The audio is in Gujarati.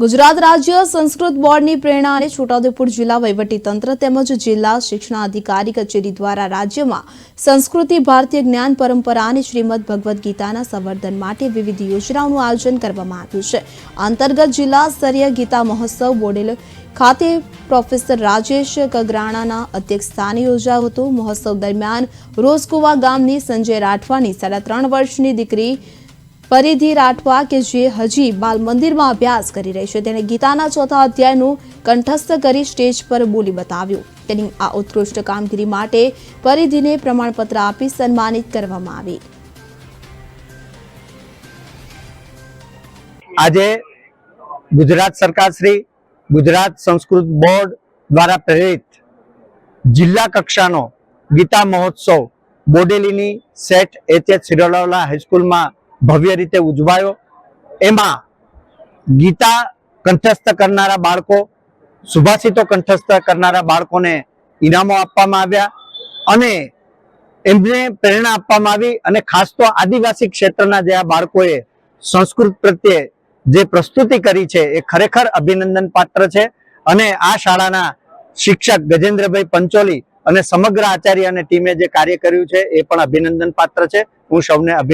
ગુજરાત રાજ્ય સંસ્કૃત બોર્ડની પ્રેરણાને છોટાઉદેપુર જિલ્લા વહીવટીતંત્ર તેમજ જિલ્લા શિક્ષણાધિકારી કચેરી દ્વારા રાજ્યમાં સંસ્કૃતિ, ભારતીય જ્ઞાન પરંપરા અને શ્રીમદ ભગવદ્ ગીતાના સંવર્ધન માટે વિવિધ યોજનાઓનું આયોજન કરવામાં આવ્યું છે. અંતર્ગત જિલ્લા સ્તરીય ગીતા મહોત્સવ બોડેલ ખાતે પ્રોફેસર રાજેશ કગરાણાના અધ્યક્ષસ્થાને યોજાયો હતો. મહોત્સવ દરમિયાન રોઝકુવા ગામની સંજય રાઠવાની સાડા ત્રણ વર્ષની દીકરી પરિધિ રાઠવા કે જે હજી બાલ મંદિરમાં અભ્યાસ કરી રહી છે. તેણે ગીતાના ચોથા અધ્યાયનું કંઠસ્થ કરી સ્ટેજ પર બોલી બતાવ્યું. તેની આ ઉત્કૃષ્ટ કામગીરી માટે પરિધિને પ્રમાણપત્ર આપી સન્માનિત કરવામાં આવી. આજે ગુજરાત સરકાર શ્રી, ગુજરાત સંસ્કૃત બોર્ડ દ્વારા પ્રેરિત જિલ્લા કક્ષાનો ગીતા મહોત્સવ બોડેલીની સેટ એચ એચ સિરોલા હાઈસ્કૂલમાં ભવ્ય રીતે ઉજવાયો. એમાં ગીતા કંઠસ્થ કરનારા બાળકો, સુભાષિતો કંઠસ્થ કરનારા બાળકોને ઇનામો આપવામાં આવ્યા અને એમને પ્રેરણા આપવામાં આવી અને ખાસ તો આદિવાસી ક્ષેત્રના જે આ બાળકોએ સંસ્કૃત પ્રત્યે જે પ્રસ્તુતિ કરી છે એ ખરેખર અભિનંદન પાત્ર છે અને આ શાળાના શિક્ષક ગજેન્દ્રભાઈ પંચોલી અને સમગ્ર આચાર્ય અને ટીમે જે કાર્ય કર્યું છે એ પણ અભિનંદન પાત્ર છે. હું સૌને અભિનંદન